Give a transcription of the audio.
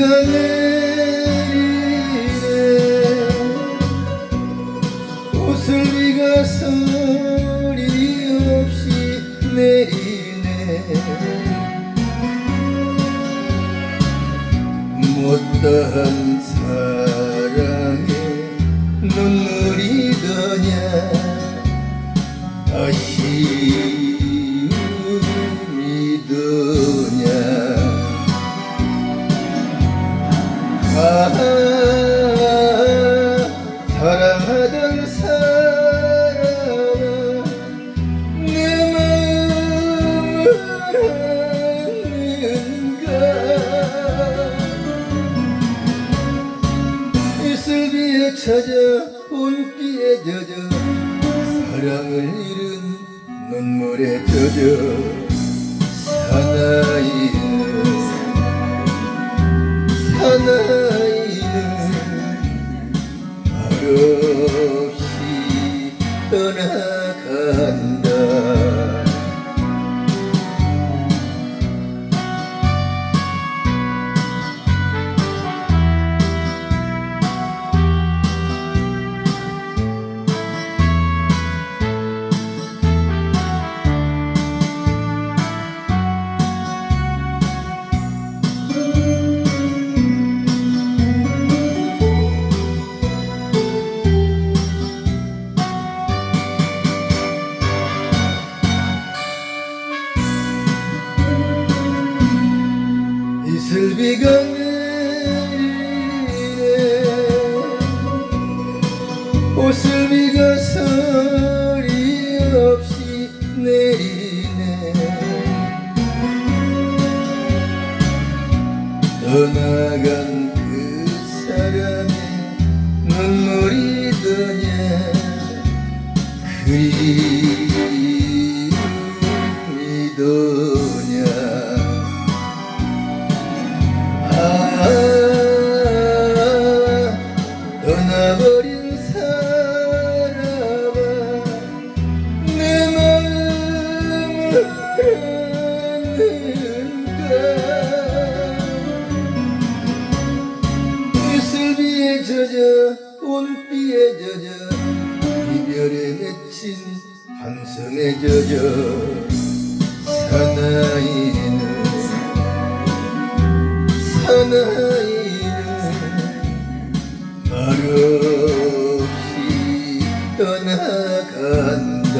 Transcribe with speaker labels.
Speaker 1: 내리네 오슬비가 소리 없이 내리네. 못다 사랑하던 사람아 내 마음을 아는가? 이슬비에 찾아 봄비에 젖어 사랑을 잃은 눈물에 젖어 사나이 이슬비가 내리네. 오슬비가 소리 없이 내리네. 떠나간 그 사람의 눈물이 더냐 그리 아는가 이슬비에 젖어 온비에 젖어 이별에 맺힌 한성에 젖어 사나이는 사나이는 말없이 떠나간다